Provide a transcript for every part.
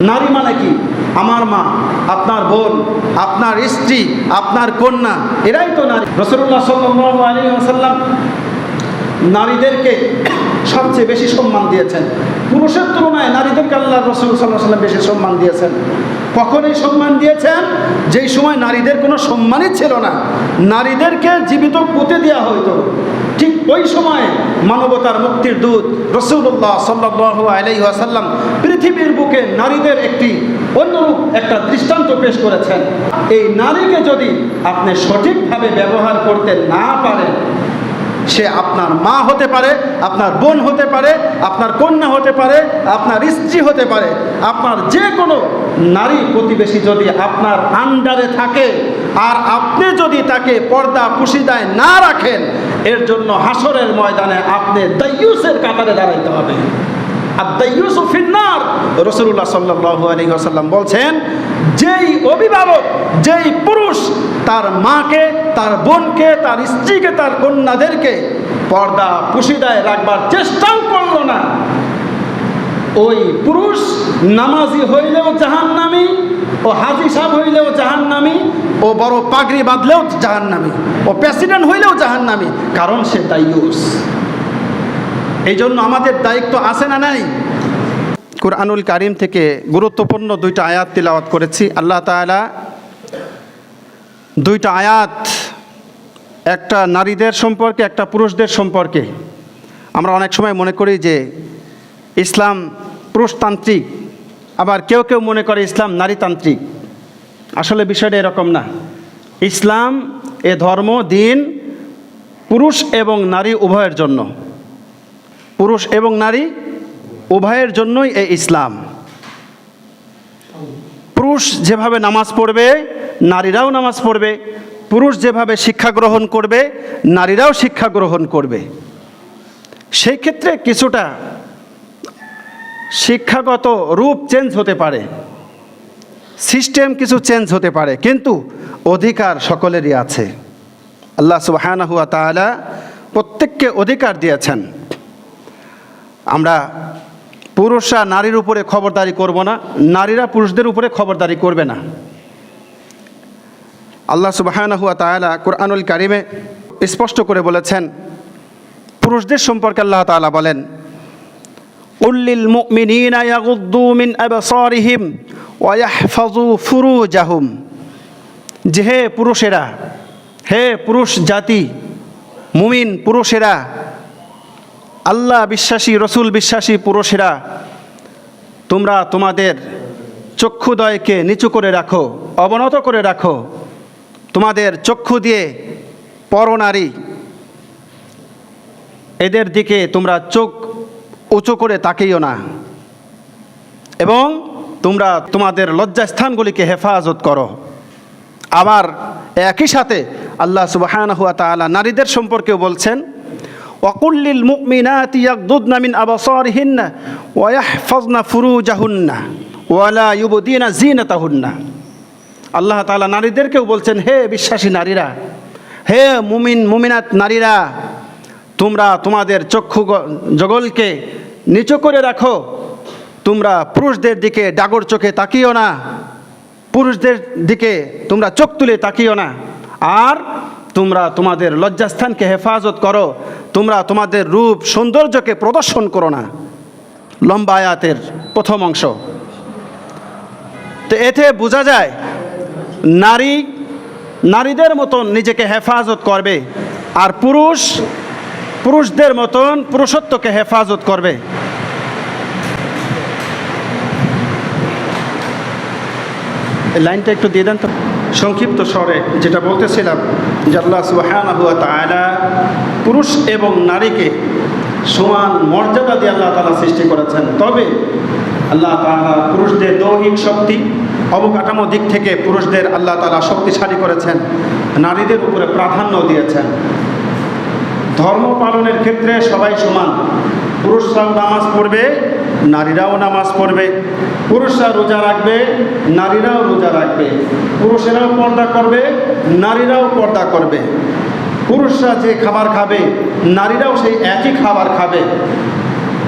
নারী মানে কি? আমার মা, আপনার বোন, আপনার স্ত্রী, আপনার কন্যা, এরাই তো নারী। রসুল্লাহ আসাল্লাম নারীদেরকে সবচেয়ে বেশি সম্মান দিয়েছেন। পুরুষের তুলনায় নারীদেরকে আল্লাহ রসুল সাল্লাহ সাল্লাম বেশি সম্মান দিয়েছেন। কখন এই সম্মান দিয়েছেন যেই সময় নারীদের কোনো সম্মানই ছিল না। নারীদেরকে জীবিত পুঁতে দেওয়া হইতো। ঠিক ওই সময়ে মানবতার মুক্তির দূত রসুল্লাহ সাল্লাহ আলাই আসাল্লাম পৃথিবীর বুকে নারীদের একটি অন্যরূপ একটা দৃষ্টান্ত পেশ করেছেন। এই নারীকে যদি আপনি সঠিকভাবে ব্যবহার করতে না পারেন, সে আপনার মা হতে পারে, আপনার বোন হতে পারে, আপনার কন্যা হতে পারে, আপনার স্ত্রী হতে পারে, আপনার যে কোনো নারী প্রতিবেশী যদি আপনার আন্ডারে থাকে, আর আপনি যদি তাকে পর্দা পুশিদায় না রাখেন এর জন্য হাসরের ময়দানে আপনি দাইয়ুসের কাতারে দাঁড়াইতে হবে। আর দাইয়ুসু ফিন্নার রসুল্লাহ সাল্লাহ আলী আসাল্লাম বলছেন, যেই অভিভাবক, যেই পুরুষ তার মাকে, তার বোনকে, তার স্ত্রীকে, তার কন্যাদেরকে পর্দা পুশিদায় রাখবার চেষ্টাও করল না ওই পুরুষ নামাজি হইলেও জাহান্নামি, ও হাজি সাহেব হইলেও জাহান্নামি, ও বড় পাগড়ি বাঁধলেও জাহান্নামি, ও প্রেসিডেন্ট হইলেও জাহান্নামি, কারণ সে দায়ুস। এই জন্য আমাদের দায়িত্ব আছে না নাই? কুরআনুল কারিম থেকে গুরুত্বপূর্ণ দুইটা আয়াত তিলাওয়াত করেছি। আল্লাহ তাআলা দুইটা আয়াত, একটা নারীদের সম্পর্কে, একটা পুরুষদের সম্পর্কে। আমরা অনেক সময় মনে করি যে ইসলাম পুরুষতান্ত্রিক, আবার কেউ কেউ মনে করে ইসলাম নারীতান্ত্রিক। আসলে বিষয়টা এরকম না। ইসলাম এ ধর্ম, দিন পুরুষ এবং নারী উভয়ের জন্য। পুরুষ এবং নারী উভয়ের জন্যই এই ইসলাম। পুরুষ যেভাবে নামাজ পড়বে, নারীরাও নামাজ পড়বে। পুরুষ যেভাবে শিক্ষা গ্রহণ করবে, নারীরাও শিক্ষা গ্রহণ করবে। সেই ক্ষেত্রে কিছুটা শিক্ষাগত রূপ চেঞ্জ হতে পারে। সিস্টেম কিছু চেঞ্জ হতে পারে, কিন্তু অধিকার সকলেরই আছে। আল্লাহ তাআলা প্রত্যেককে অধিকার দিয়েছেন। আমরা পুরুষরা নারীর উপরে খবরদারি করব না, নারীরা পুরুষদের উপরে খবরদারি করবে না। আল্লাহ সুবাহানা হুয়া কোরআনুল কারিমে স্পষ্ট করে বলেছেন, পুরুষদের সম্পর্কে আল্লাহ তাআলা বলেন মুমিনিনা ইয়াগুদ্দু মিন আবসারিহিম ওয়া ইয়াহফাযু ফুরুজাহুম যে হে পুরুষেরা, হে পুরুষ জাতি, মুমিন পুরুষেরা, আল্লাহ বিশ্বাসী, রসুল বিশ্বাসী পুরুষেরা, তোমরা তোমাদের চক্ষুদয়কে নিচু করে রাখো, অবনত করে রাখো। তোমাদের চক্ষু দিয়ে পরনারী, এদের দিকে তোমরা চোখ উঁচু করে তাকিও না। এবং তোমরা তোমাদের লজ্জাস্থানগুলিকে হেফাজত করো। আবার একই সাথে আল্লাহ সুবাহান হুয়া তালা নারীদের সম্পর্কেও বলছেন, ওয়াকুল্লিল ওয়া ওয়ালা আল্লাহ তাআলা নারীদেরকেও বলছেন, হে বিশ্বাসী নারীরা, হে মুমিন, মুমিনাত নারীরা তোমরা তোমাদের চক্ষু জগলকে নিচু করে রাখো। তোমরা পুরুষদের দিকে ডাগর চোখে তাকিও না। পুরুষদের দিকে তোমরা চোখ তুলে তাকিও না। আর তোমরা তোমাদের লজ্জাস্থানকে হেফাজত করো। তোমরা তোমাদের রূপ সৌন্দর্যকে প্রদর্শন করো না। লম্বা আয়াতের প্রথম অংশ। তো এতে বোঝা যায়, নারী, নারীদের মতন নিজেকে হেফাজত করবে। আর পুরুষ পুরুষদের মতন পুরুষত্বকে হেফাজত করবে। লাইনটা একটু দিয়ে দেন তো। সংক্ষিপ্ত স্বরে যেটা বলতেছিলাম যে আল্লাহ পুরুষ এবং নারীকে সমান মর্যাদা দিয়ে আল্লাহ তাআলা সৃষ্টি করেছেন। তবে আল্লাহ তাআলা পুরুষদের দৈহিক শক্তি, অবকাঠামো দিক থেকে পুরুষদের আল্লাহ তাআলা শক্তিশালী করেছেন। নারীদের উপরে প্রাধান্য দিয়েছেন। ধর্ম পালনের ক্ষেত্রে সবাই সমান। পুরুষরাও নামাজ পড়বে, নারীরাও নামাজ পড়বে। পুরুষরা রোজা রাখবে, নারীরাও রোজা রাখবে। পুরুষেরাও পর্দা করবে, নারীরাও পর্দা করবে। পুরুষরা যে খাবার খাবে, নারীরাও সেই একই খাবার খাবে।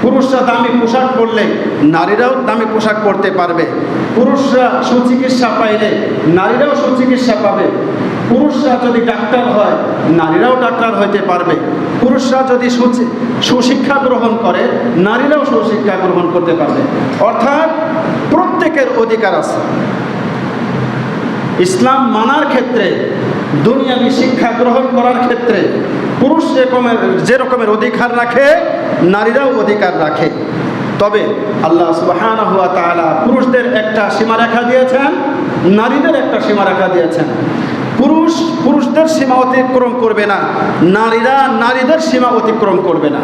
পুরুষরা দামি পোশাক পরলে নারীরাও দামি পোশাক পরতে পারবে। পুরুষরা সুচিকিৎসা পাইলে নারীরাও সুচিকিৎসা পাবে। পুরুষরা যদি ডাক্তার হয়, নারীরাও ডাক্তার হইতে পারবে। পুরুষরা যদি সুশিক্ষা গ্রহণ করে, নারীরাও সুশিক্ষা গ্রহণ করতে পারবে। অর্থাৎ প্রত্যেকের অধিকার আছে। ইসলাম মানার ক্ষেত্রে, দুনিয়াবি শিক্ষা গ্রহণ করার ক্ষেত্রে পুরুষ রকমের, যে রকমের অধিকার রাখে, নারীরাও অধিকার রাখে। তবে আল্লাহ তাআলা পুরুষদের একটা সীমা সীমারেখা দিয়েছেন, নারীদের একটা সীমা সীমারেখা দিয়েছেন। পুরুষ, পুরুষদের সীমা অতিক্রম করবে না, নারীরা নারীদের সীমা অতিক্রম করবে না।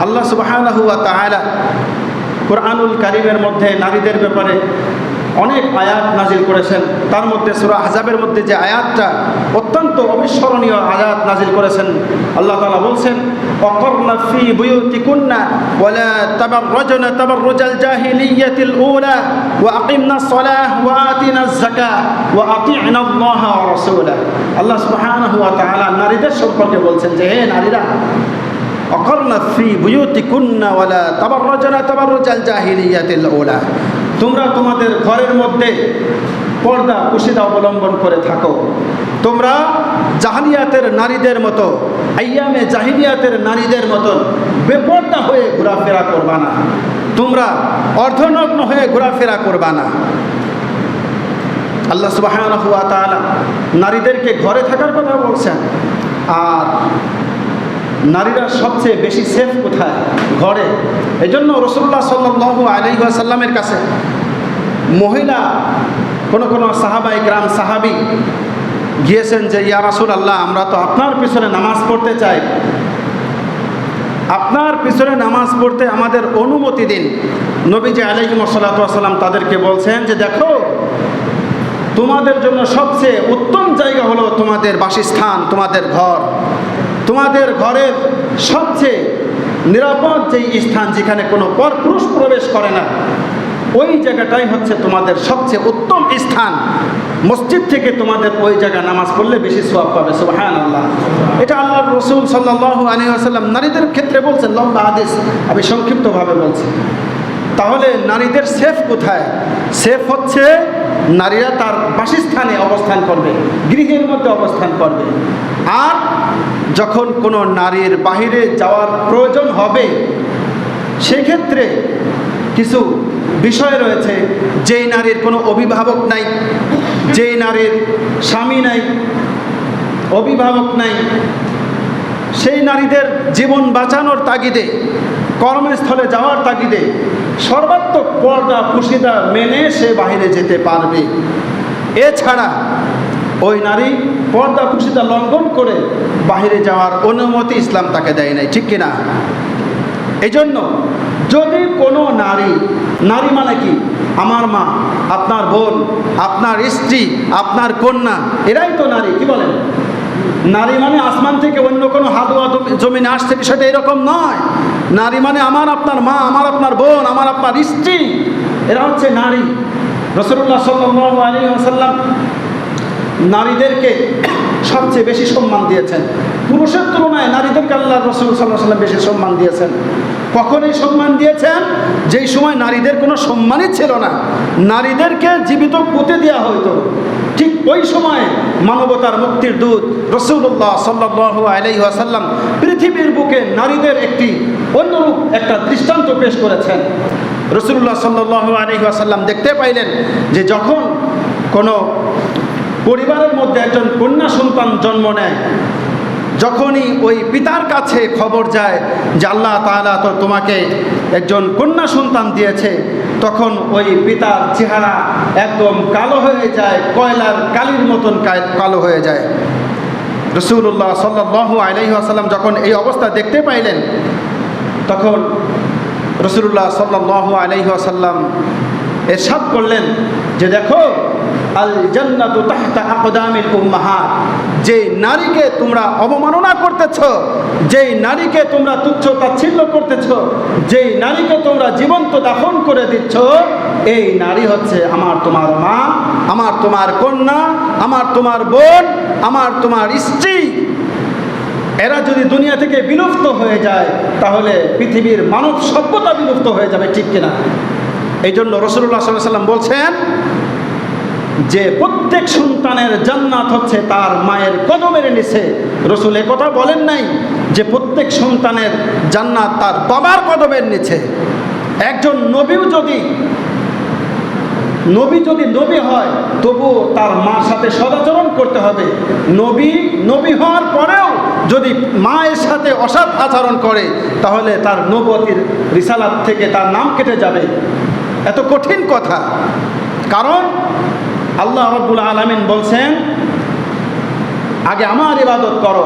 আল্লাহ তাআলা কোরআনুল কারিমের মধ্যে নারীদের ব্যাপারে অনেক আয়াত নাজিল করেছেন। তার মধ্যে সুরা আজাবের মধ্যে যে আয়াতটা অত্যন্ত অবিস্মরণীয় আয়াত নাজিল করেছেন, আল্লাহ তাআলা বলছেন অকরনা ফি বুয়ুতিকুন্না ওয়ালা তাবাররাজনা তাবাররুজাল জাহিলিয়াতিল উলা ওয়া আকিমনা সলাহ ওয়া আতিনা যাকাহ ওয়া আতি'না আল্লাহ ওয়া রাসূলা। আল্লাহ সুবহানাহু ওয়া তাআলা নারীদের সম্পর্কে বলছেন যে, হে নারীরা, অকর্ণ ফি বুয়ুতিকুন্না ওয়ালা তাবাররাজনা তাবাররুজাল জাহিলিয়াতিল উলা। তোমরা তোমাদের ঘরের মধ্যে পর্দা কুশিদা অবলম্বন করে থাকো। তোমরা জাহানিয়াতের নারীদের মতো, আইয়ামে জাহিনিয়াতের নারীদের মতন বেপর্দা হয়ে ঘোরাফেরা করবা না। তোমরা অর্ধনগ্ন হয়ে ঘোরাফেরা করবা না। আল্লাহ তাআলা নারীদেরকে ঘরে থাকার কথা বলছেন। আর নারীরা সবচেয়ে বেশি সেফ কোথায়? ঘরে। এই জন্য রসুল্লাহ সাল্লু আলহিহাসাল্লামের কাছে মহিলা, কোনো কোনো সাহাবাই গ্রাম সাহাবি গিয়েছেন যে, ইয়া রাসুল আল্লাহ আমরা তো আপনার পিছনে নামাজ পড়তে চাই। আপনার পিছনে নামাজ পড়তে আমাদের অনুমতি দিন। নবীজি আলহিম সাল্লাম তাদেরকে বলছেন যে, দেখো, তোমাদের জন্য সবচেয়ে উত্তম জায়গা হলো তোমাদের বাসস্থান, তোমাদের ঘর। তোমাদের ঘরের সবচেয়ে নিরাপদ যেই স্থান যেখানে কোনো পরপুরুষ প্রবেশ করে না, ওই জায়গাটাই হচ্ছে তোমাদের সবচেয়ে উত্তম স্থান। মসজিদ থেকে তোমাদের ওই জায়গায় নামাজ পড়লে বেশি সোয়াব পাবে সুবাহান আল্লাহ এটা আল্লাহ রসুল সাল্লাহ আলী আসাল্লাম নারীদের ক্ষেত্রে বলছেন, লম্বা আদেশ আমি সংক্ষিপ্তভাবে বলছি। তাহলে নারীদের সেফ কোথায়? সেফ হচ্ছে নারীরা তার বাসস্থানে অবস্থান করবে, গৃহের মধ্যে অবস্থান করবে। আর যখন কোনো নারীর বাহিরে যাওয়ার প্রয়োজন হবে, সেক্ষেত্রে কিছু বিষয় রয়েছে, যেই নারীর কোনো অভিভাবক নাই, যেই নারীর স্বামী নাই, অভিভাবক নাই, সেই নারীদের জীবন বাঁচানোর তাগিদে, কর্মস্থলে যাওয়ার তাগিদে সর্বাত্মক পর্দা পুশিদা মেনে সে বাইরে যেতে পারবে। এছাড়া ওই নারী পর্দা পুশিদা লঙ্ঘন করে বাইরে যাওয়ার অনুমতি ইসলাম তাকে দেয় নাই, ঠিক কিনা? এই জন্য যদি কোনো নারী নারী মানে কি? আমার মা, আপনার বোন, আপনার স্ত্রী, আপনার কন্যা, এরাই তো নারী, কি বলেন? নারী মানে আসমান থেকে অন্য কোনো হাদুয়া জমিনে আসছে, বিষয়টা এরকম নয়। নারী মানে আমার আপনার মা, আমার আপনার বোন, আমার আপনার স্ত্রী। এরা হচ্ছে নারী। রসুল্লাহ আসাল্লাম নারীদেরকে সবচেয়ে বেশি সম্মান দিয়েছেন। পুরুষের তুলনায় নারীদেরকে আল্লাহ রসুল সাল্লাহ সাল্লাম বেশি সম্মান দিয়েছেন। কখন এই সম্মান দিয়েছেন? যেই সময় নারীদের কোনো সম্মানই ছিল না। নারীদেরকে জীবিত পুঁতে দেওয়া হইতো। ঠিক ওই সময়ে মানবতার মুক্তির দূত রসুল্লাহ সাল্লাহ আলাইসাল্লাম পৃথিবীর বুকে নারীদের একটি অন্যরূপ একটা দৃষ্টান্ত পেশ করেছেন। রসুল্লাহ সাল্লাহ আলহিহাসাল্লাম দেখতে পাইলেন যে যখন কোনো পরিবারের মধ্যে একজন কন্যা সন্তান জন্ম নেয় যখনই ওই পিতার কাছে খবর যায় যে আল্লাহ তাআলা তো তোমাকে একজন কন্যা সন্তান দিয়েছে, তখন ওই পিতার চেহারা একদম কালো হয়ে যায়, কয়লার কালির মতন কালো হয়ে যায়। রসুল্লাহ সাল্লাহ আলহি আসাল্লাম যখন এই অবস্থা দেখতে পাইলেন, তখন রসুল্লাহ সাল্লাহ আসাল্লাম এরশাদ করলেন যে দেখো আল জান্নাতু তাহতা আকদামিল উম্মাহাত। যে নারীকে তোমরা অবমাননা করতেছ, যেই নারীকে তোমরা তুচ্ছ তাচ্ছিল্য করতেছ, যেই নারীকে তোমরা জীবন্ত দাফন করে দিচ্ছ, এই নারী হচ্ছে আমার তোমার মা, আমার তোমার কন্যা, আমার তোমার বোন, আমার তোমার স্ত্রী। এরা যদি দুনিয়া থেকে বিলুপ্ত হয়ে যায়, তাহলে পৃথিবীর মানব সভ্যতা বিলুপ্ত হয়ে যাবে, ঠিক কিনা? এই জন্য রসুল্লাহ সাল্লাহ সাল্লাম বলছেন যে প্রত্যেক সন্তানের জান্নাত হচ্ছে তার মায়ের কদমের নিচে। রসুল কথা বলেন নাই যে প্রত্যেক সন্তানের জান্নাত তার বাবার কদমের নিচে। একজন নবীও যদি, নবী যদি নবী হয় তবু তার মার সাথে সদাচরণ করতে হবে। নবী নবী হওয়ার পরেও যদি মায়ের সাথে অসৎ আচরণ করে, তাহলে তার নবতির রিসালাত থেকে তার নাম কেটে যাবে। এত কঠিন কথা। কারণ আল্লাহ রব্বুল আলমিন বলছেন, আগে আমার ইবাদত করো,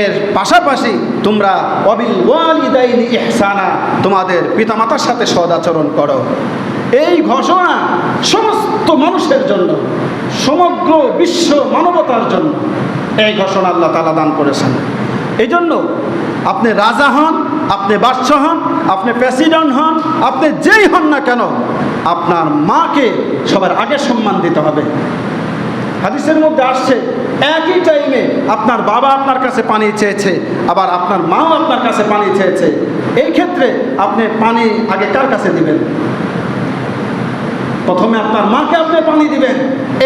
এর পাশাপাশি তোমরা অবিল ওয়ালিদাইনি ইহসানা, তোমাদের পিতামাতার সাথে সদাচরণ করো। এই ঘোষণা সমস্ত মানুষের জন্য, সমগ্র বিশ্ব মানবতার জন্য এই ঘোষণা আল্লাহ তালা দান করেছেন। এই জন্য আপনি রাজা হন, আপনি বাদশাহ হন, আপনি প্রেসিডেন্ট হন, আপনি যেই হন না কেন আপনার মাকে সবার আগে সম্মান দিতে হবে। হাদিসের মধ্যে আসছে, একই টাইমে আপনার বাবা আপনার কাছে পানি চেয়েছে, আবার আপনার মাও আপনার কাছে পানি চেয়েছে। এই ক্ষেত্রে আপনি পানি আগে কার কাছে দিবেন? প্রথমে আপনার মাকে আপনি পানি দিবেন,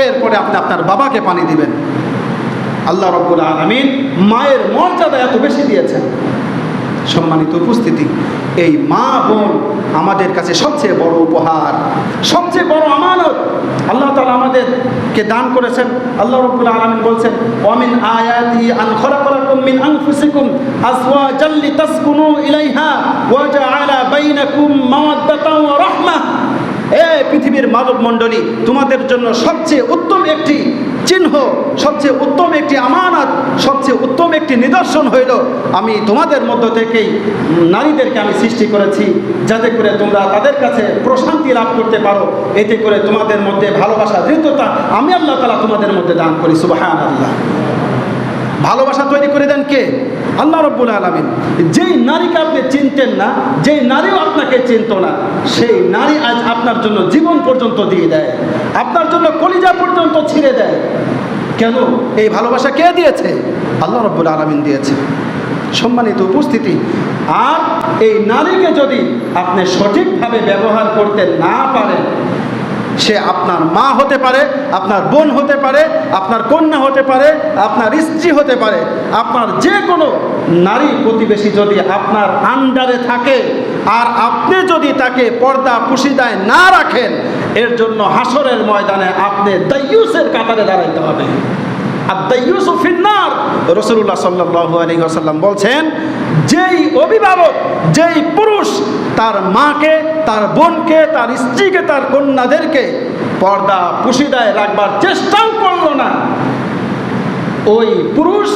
এরপরে আপনি আপনার বাবাকে পানি দিবেন। আল্লাহ রব্বুল আলমিন মায়ের মর্যাদা এত বেশি দিয়েছেন। সম্মানিত উপস্থিতি। এই মা বোন আমাদের কাছে সবচেয়ে বড় উপহার, সবচেয়ে বড় আমানত। আল্লাহ তালা আমাদেরকে দান করেছেন। আল্লাহ রব্বুল আলমিন বলছেন অমিন আয়াতি আন খলাকলাকুম মিন আনফুসিকুম আজওয়াজাল লিতাসকুনু ইলাইহা ওয়া জাআলা বাইনাকুম মাওয়াদ্দাতাও ওয়া রাহমাহ। এ পৃথিবীর মানব মণ্ডলী তোমাদের জন্য সবচেয়ে উত্তম একটি চিহ্ন সবচেয়ে উত্তম একটি আমানত, সবচেয়ে উত্তম একটি নিদর্শন হইল, আমি তোমাদের মধ্য থেকেই নারীদেরকে আমি সৃষ্টি করেছি, যাতে করে তোমরা তাদের কাছে প্রশান্তি লাভ করতে পারো, এতে করে তোমাদের মধ্যে ভালোবাসা দৃঢ়তা আমি আল্লাহ তালা তোমাদের মধ্যে দান করি সুবাহ আল্লাহ ভালোবাসা তৈরি করে দেন কে? আল্লাহ রব্বুল আলমিন। যেই নারীকে আপনি চিনতেন না, যেই নারীও আপনাকে চিনত না, সেই নারী আজ আপনার জন্য জীবন পর্যন্ত দিয়ে দেয়। আপনার জন্য কলিজা পর্যন্ত ছিঁড়ে দেয়। কেন? এই ভালোবাসা কে দিয়েছে? আল্লাহ রব্বুল আলমিন দিয়েছে। সম্মানিত উপস্থিতি, আর এই নারীকে যদি আপনি সঠিকভাবে ব্যবহার করতে না পারেন সে আপনার মা হতে পারে, আপনার বোন হতে পারে, আপনার কন্যা হতে পারে, আপনার স্ত্রী হতে পারে, আপনার যে কোনো নারী প্রতিবেশী যদি আপনার আন্ডারে থাকে আর আপনি যদি তাকে পর্দা পুশিদায় না রাখেন, এর জন্য হাসরের ময়দানে আপনি দায়ুসের কাতারে দাঁড়াইতে হবে। আর দাইয়ুস ফিন্নার। রসুল্লাহ সাল্লাহ আলী আসাল্লাম বলছেন, যেই অভিভাবক, যেই পুরুষ তার মাকে, তার বোনকে, তার স্ত্রীকে, তার কন্যাদেরকে পর্দা পুশিদায় রাখবার চেষ্টাও করল না। ওই পুরুষ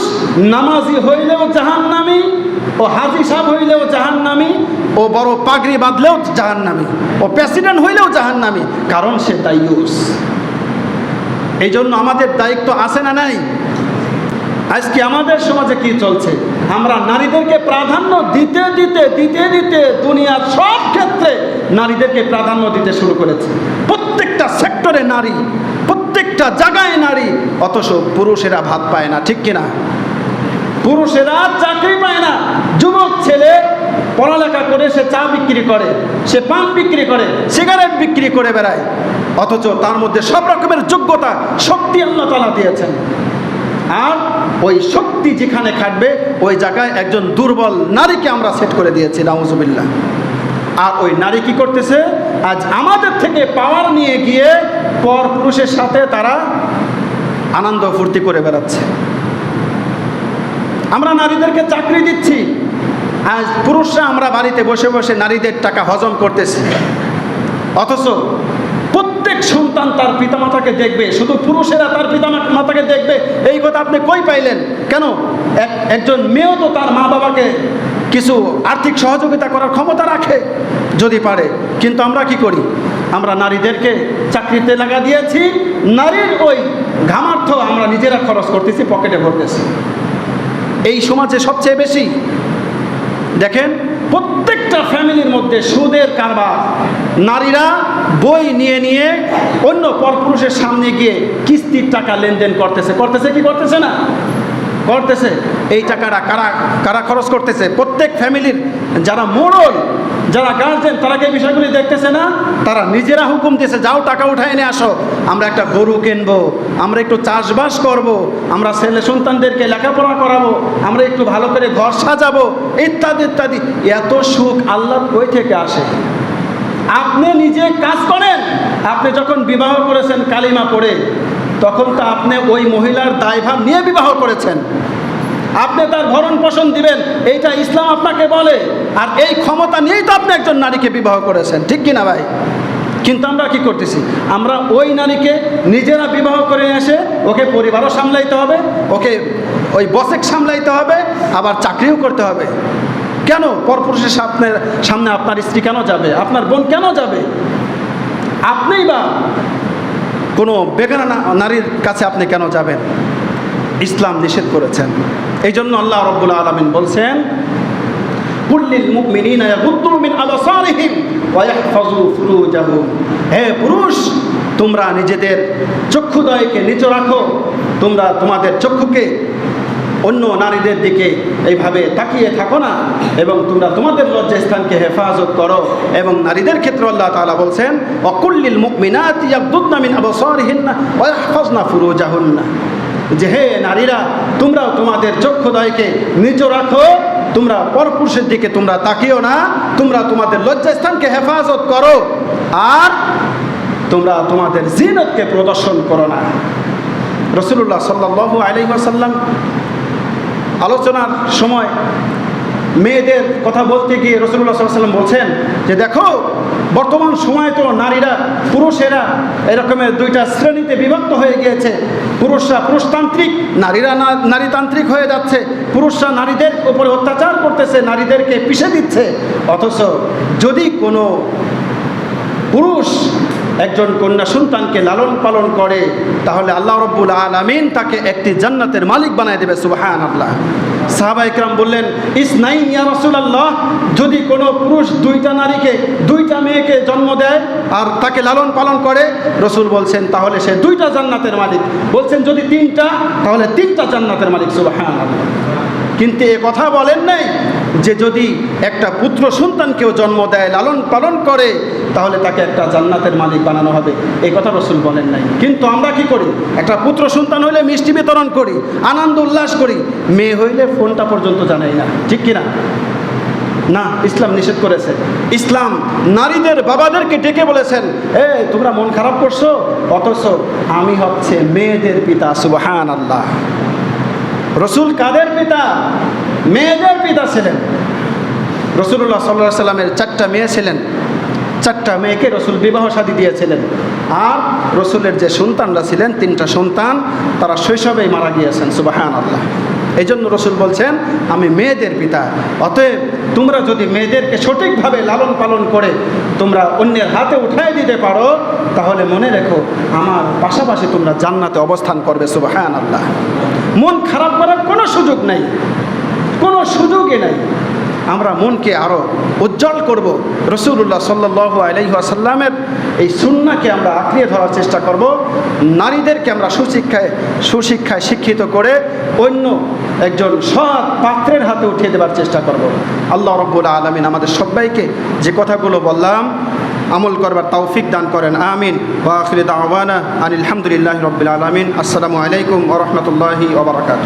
নামাজি হইলেও জাহান্নামি ও হাজি সাহেব হইলেও জাহান্নামি ও বড় পাগড়ি বাঁধলেও জাহান্নামি ও প্রেসিডেন্ট হইলেও জাহান্নামি, কারণ সে দায়ুস। এই জন্য আমাদের দায়িত্ব আছে না নাই? আজকে আমাদের সমাজে কি চলছে? আমরা নারীদেরকে প্রাধান্য দিতে দিতে দিতে দিতে দুনিয়ার সব ক্ষেত্রে নারীদেরকে প্রাধান্য দিতে শুরু করেছে। প্রত্যেকটা সেক্টরে নারী, প্রত্যেকটা জায়গায় নারী, অথচ পুরুষেরা ভাত পায় না, ঠিক কিনা? পুরুষেরা চাকরি পায় না, যুবক, ছেলে পড়ালেখা করে সে চা বিক্রি করে, সে পান বিক্রি করে, সিগারেট বিক্রি করে বেড়ায়। অথচ তার মধ্যে সব রকমের যোগ্যতা শক্তি আল্লাহ তালা দিয়েছেন। আর ওই শক্তি যেখানে খাটবে, ওই জায়গায় একজন দুর্বল নারীকে আমরা সেট করে দিয়েছি, নাউজুবিল্লাহ। আর ওই নারী কি করতেছে? আজ আমাদের থেকে পাওয়ার নিয়ে গিয়ে পর পুরুষের সাথে তারা আনন্দ ফুর্তি করে বেড়াচ্ছে। আমরা নারীদেরকে চাকরি দিচ্ছি আজ পুরুষরা আমরা বাড়িতে বসে বসে নারীদের টাকা হজম করতেছি। অথচ প্রত্যেক সন্তান তার পিতামাতাকে দেখবে, শুধু পুরুষেরা তার পিতা মাতাকে দেখবে। এই কথা আপনি কই পাইলেন? কেন? এক একজন মেয়েও তো তার মা বাবাকে কিছু আর্থিক সহযোগিতা করার ক্ষমতা রাখে, যদি পারে। কিন্তু আমরা কি করি? আমরা নারীদেরকে চাকরিতে লাগা দিয়েছি, নারীর ওই ঘামার্থ আমরা নিজেরা খরচ করতেছি, পকেটে ভরতেছি। এই সমাজে সবচেয়ে বেশি দেখেন, প্রত্যেকটা ফ্যামিলির মধ্যে সুদের কারবার। নারীরা বই নিয়ে নিয়ে অন্য পরপুরুষের সামনে গিয়ে কিস্তির টাকা লেনদেন করতেছে। করতেছে কি করতেছে না? করতেছে এই টাকাটা কারা কারা খরচ করতেছে? প্রত্যেক ফ্যামিলির যারা মোড়ল, যারা গার্জেন তারা এই বিষয়গুলি দেখতেছে না? তারা নিজেরা হুকুম দিয়েছে, যাও টাকা উঠায় এনে আসো, আমরা একটা গরু কিনবো, আমরা একটু চাষবাস করব। আমরা ছেলে সন্তানদেরকে লেখাপড়া করাবো, আমরা একটু ভালো করে ঘর সাজাবো, ইত্যাদি ইত্যাদি। এত সুখ আল্লাহ কই থেকে আসে? আপনি নিজে কাজ করেন, আপনি যখন বিবাহ করেছেন কালিমা পড়ে তখন তো আপনি ওই মহিলার দায়ভার নিয়ে বিবাহ করেছেন। আপনি তার ভরণ পোষণ দিবেন, এইটা ইসলাম আপনাকে বলে, আর এই ক্ষমতা নিয়েই তো আপনি একজন নারীকে বিবাহ করেছেন, ঠিক কিনা ভাই? কিন্তু আমরা কি করতেছি? আমরা ওই নারীকে নিজেরা বিবাহ করে এসে ওকে পরিবারও সামলাইতে হবে, ওকে ওই বসেক সামলাইতে হবে, আবার চাকরিও করতে হবে। কেন? পরপুরুষের সামনে সামনে আপনার স্ত্রী কেন যাবে? আপনার বোন কেন যাবে? আপনিই বা কোনো বেগানা নারীর কাছে আপনি কেন যাবেন? ইসলাম নিষেধ করেছেন। এই জন্য আল্লাহ রব্বুল আলমিন বলছেন হে পুরুষ, তোমরা নিজেদের চক্ষুদয়কে নিচে রাখো। তোমরা তোমাদের চক্ষুকে অন্য নারীদের দিকে এইভাবে তাকিয়ে থাকো না এবং তোমরা তোমাদের লজ্জাস্থানকে হেফাজত করো এবং নারীদের ক্ষেত্রে আল্লাহ তালা বলছেন, অকুল্লিল মুমিনাতি ইয়াগুদ্দুনা মিন আবসারিহিন্না ওয়া ইয়াহফাজনা ফুরুজাহুন্না। যে হে নারীরা, তোমরাও তোমাদের চক্ষুদয়কে নিচু রাখো, তোমরা পরপুরুষের দিকে তোমরা তাকিও না, তোমরা তোমাদের লজ্জাস্থানকে হেফাজত করো আর তোমরা তোমাদের জিনতকে প্রদর্শন করো না। রসুল্লাহ সাল্লাহ আলহিহাসাল্লাম আলোচনার সময় মেয়েদের কথা বলতে গিয়ে রসুল্লাহ সাল্লাম বলছেন যে দেখো, বর্তমান সময়ে তো নারীরা, পুরুষেরা এরকমের দুইটা শ্রেণীতে বিভক্ত হয়ে গিয়েছে। পুরুষরা পুরুষতান্ত্রিক, নারীরা নারীতান্ত্রিক হয়ে যাচ্ছে। পুরুষরা নারীদের উপরে অত্যাচার করতেছে, নারীদেরকে পিষে দিচ্ছে। অথচ যদি কোনো পুরুষ একজন কন্যা সন্তানকে লালন পালন করে, তাহলে আল্লাহ রব্বুল আলমিন তাকে একটি জান্নাতের মালিক বানায় দেবে সুবাহান আল্লাহ সাহাবা ইকরাম বললেন, ইস নাই ইয়া রাসূলুল্লাহ, যদি কোনো পুরুষ দুইটা নারীকে, দুইটা মেয়েকে জন্ম দেয় আর তাকে লালন পালন করে, রসুল বলছেন, তাহলে সে দুইটা জান্নাতের মালিক। বলছেন, যদি তিনটা, তাহলে তিনটা জান্নাতের মালিক সুবাহান আল্লাহ কিন্তু এ কথা বলেন নাই যে যদি একটা পুত্র সন্তানকেও জন্ম দেয়, লালন পালন করে, তাহলে তাকে একটা জান্নাতের মালিক বানানো হবে। এই কথা রসুল বলেন নাই। কিন্তু আমরা কি করি? একটা পুত্র সন্তান হইলে মিষ্টি বিতরণ করি, আনন্দ উল্লাস করি, মেয়ে হইলে ফোনটা পর্যন্ত জানাই না। ঠিক কিনা? না, ইসলাম নিষেধ করেছে। ইসলাম নারীদের বাবাদেরকে ডেকে বলেছেন, এ, তোমরা মন খারাপ করছ? অথচ আমি হচ্ছে মেয়েদের পিতা সুবহান আল্লাহ রসুল কাদের পিতা? মেয়েদের পিতা ছিলেন। রসুল্লাহ সাল্লাহ সাল্লামের চারটা মেয়ে ছিলেন। চারটা মেয়েকে রসুল বিবাহ শাদী দিয়েছিলেন। আর রসুলের যে সন্তানরা ছিলেন, তিনটা সন্তান, তারা শৈশবেই মারা গিয়েছেন সুবাহান আল্লাহ এই জন্য রসুল বলছেন, আমি মেয়েদের পিতা। অতএব তোমরা যদি মেয়েদেরকে সঠিকভাবে লালন পালন করে তোমরা অন্যের হাতে উঠাই দিতে পারো, তাহলে মনে রেখো, আমার পাশাপাশি তোমরা জান্নাতে অবস্থান করবে সুবাহান আল্লাহ মন খারাপ করার কোনো সুযোগ নেই। কোনো সুযোগই নাই। আমরা মনকে আরও উজ্জ্বল করব। রসুল্লাহ সাল্লাহ আলহিহাসাল্লামের এই সুন্নাকে আমরা আঁকড়িয়ে ধরার চেষ্টা করব। নারীদেরকে আমরা সুশিক্ষায় সুশিক্ষায় শিক্ষিত করে অন্য একজন সৎ পাত্রের হাতে উঠিয়ে দেওয়ার চেষ্টা করব। আল্লাহ রব্বুল আলমিন আমাদের সবাইকে যে কথাগুলো বললাম আমল করবার তৌফিক দান করেন, আমিন। ওয়াখির দাওয়ানা আনিলামদুলিল্লাহ রবিল আলমিন। আসসালামু আলাইকুম ওরহমতুল্লাহি ওবরাকাত